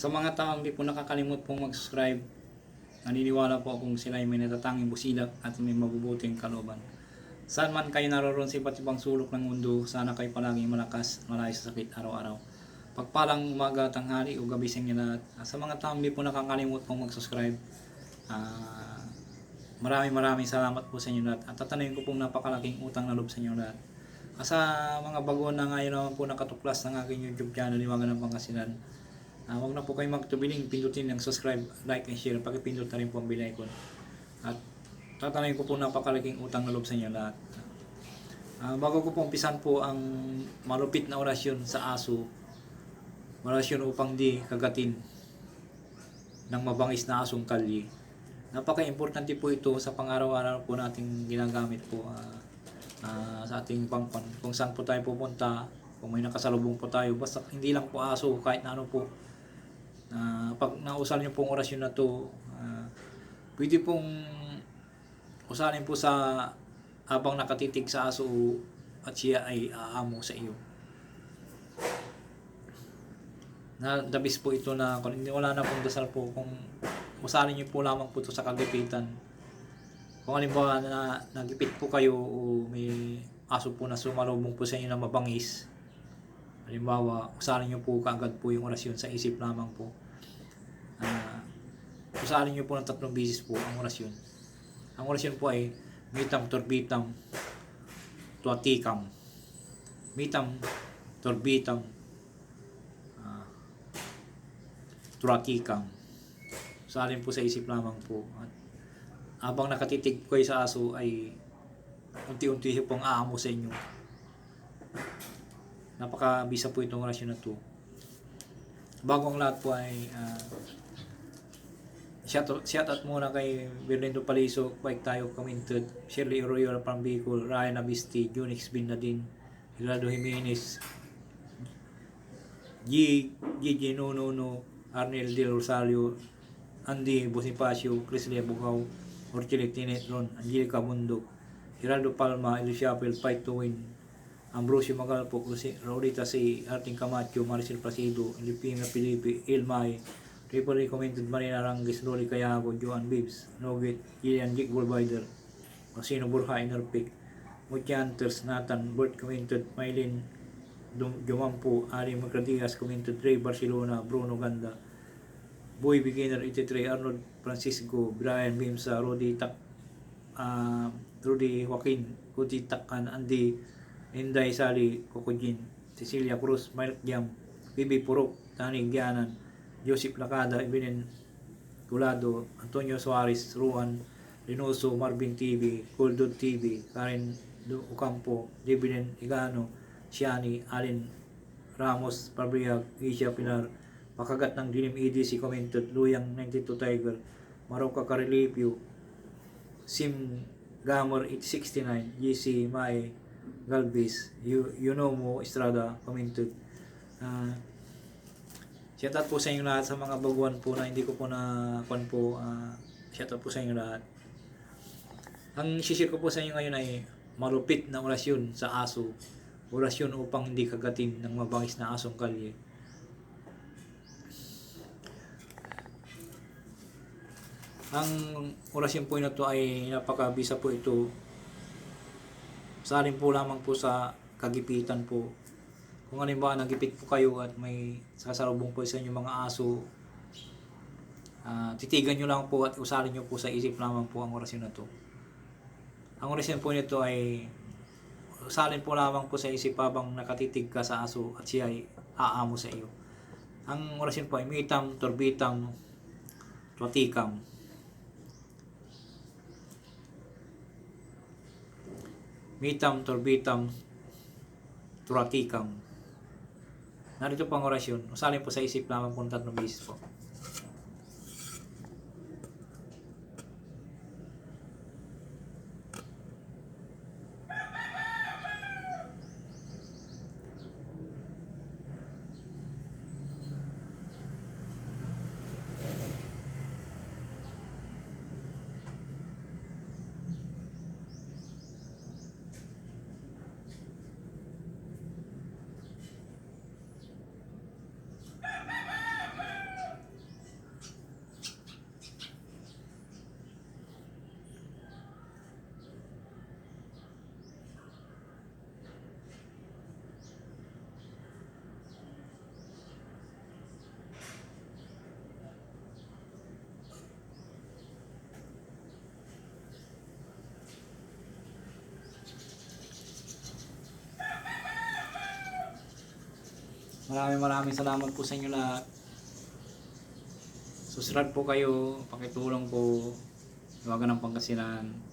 Sa mga taong di po nakakalimot pong mag-subscribe, naniniwala po akong sila ay may natatanging busilak at may mabubuting kalooban. Saan man kayo naroon sa iba't ibang sulok ng mundo, sana kayo palaging malakas, malayo sa sakit araw-araw. Pagpalang umaga, tanghali o gabi sa inyo lahat. Ah, Sa mga taong di po nakakalimot pong mag-subscribe, ah, maraming maraming salamat po sa inyo lahat. At tatanayin ko pong napakalaking utang na loob sa inyo lahat. Ah, Sa mga bago na ngayon naman po nakatuklas ng aking YouTube channel, Liwangan ng Pangasinan, Ah, huwag na po kayong magtubiling, pindutin ang subscribe, like, and share. Pakipindot na rin po ang bell icon. At tatanayin ko po napakalaking utang na loob sa inyo lahat. Ah, bago ko po umpisan po ang malupit na orasyon sa aso, orasyon upang di kagatin ng mabangis na asong kalye. Napaka-importante po ito sa pang-araw-araw po nating ginagamit po ah, ah, sa ating pangpan. Kung saan po tayo pupunta, kung may nakasalubong po tayo, basta hindi lang po aso, kahit na ano po, na pag nausal niyo pong orasyon na to, ah, pwede pong usalin po sa habang nakatitig sa aso at siya ay aamo sa iyo. Na dabis po ito na kung hindi wala na pong dasal po kung usalin niyo po lamang po ito sa kagipitan. Kung halimbawa na nagipit po kayo o may aso po na sumalubong po sa inyo na mabangis, Halimbawa, usalin nyo po kaagad po yung orasyon sa isip lamang po. Ah, usalin nyo po ng tatlong bisis po ang orasyon. Ang orasyon po ay mitam torbitam tuatikam. Mitam torbitam ah, turatikam. Usalin po sa isip lamang po. At habang nakatitig kayo sa aso ay unti-unti pong aamo sa inyo. Napakabisa po itong orasyon na to. Bago ang lahat po ay uh, shout, shout out muna kay Berlindo Paliso, Mike Tayo commented, Shirley Arroyo from Bicol, Ryan Abisti, Junix Bin Nadine, Gerardo Jimenez, G. Gigi Nuno, Arnel Del Rosario, Andy Bonifacio, Chris Bugaw, Orchile Tinetron, Angelica Bundok, Geraldo Palma, Elisha Apel, Fight to Win, Ambrosio Magalpo, Raulita C. Arting Camacho, Maricel Placido, Lipina Felipe, Ilmay, Triple recommended Marina Rangis, Lori Cayago, Joan Bibbs, Nogit, Gillian Jig Bullbider, Masino Burha, Inerpic, Mutyanters, Nathan, Bert commented, Maylin, Dum- Jumampo, Ali Macradias commented, Ray Barcelona, Bruno Ganda, Boy Beginner 83, Arnold Francisco, Brian Bimsa, Rudy Tak, ah, Rudy Joaquin, Kuti Takan, Andy, Inday Sali, Kokojin, Cecilia Cruz, Mike Jam, Bibi Purok, Tani Gianan, Joseph Lacada, Ibinin Gulado, Antonio Suarez, Ruan, Rinoso, Marvin TV, Coldod TV, Karen Ocampo, Divinen Igano, Shiani, Alin Ramos, Pabriag, Isha Pilar, Makagat ng Dilim EDC commented, Luyang 92 Tiger, Maroka Carilipio, Sim Gamor 869, GC Mae, Galvez, you, you know mo, Estrada, commented. Uh, shout out po sa inyo lahat sa mga baguhan po na hindi ko po na kwan po. Uh, shout out po sa inyo lahat. Ang shishare ko po sa inyo ngayon ay malupit na orasyon sa aso. Orasyon upang hindi kagatin ng mabangis na asong kalye. Ang orasyon po na ay napakabisa po ito Salin po lamang po sa kagipitan po. Kung halimbawa nagipit po kayo at may sasalubong po sa inyo mga aso, ah, titigan nyo lang po at usalin nyo po sa isip lamang po ang orasyon na to. Ang orasyon po nito ay usalin po lamang po sa isip habang nakatitig ka sa aso at siya ay aamo sa iyo. Ang orasyon po ay mitam, torbitam, twatikam. Mitam, torbitam, turatikam. Narito po ang orasyon. Usalin po sa isip lamang po ng tatlong beses po. Maraming maraming salamat po sa inyo lahat. Subscribe po kayo, pakitulong po. Iwagan ng Pangasinan.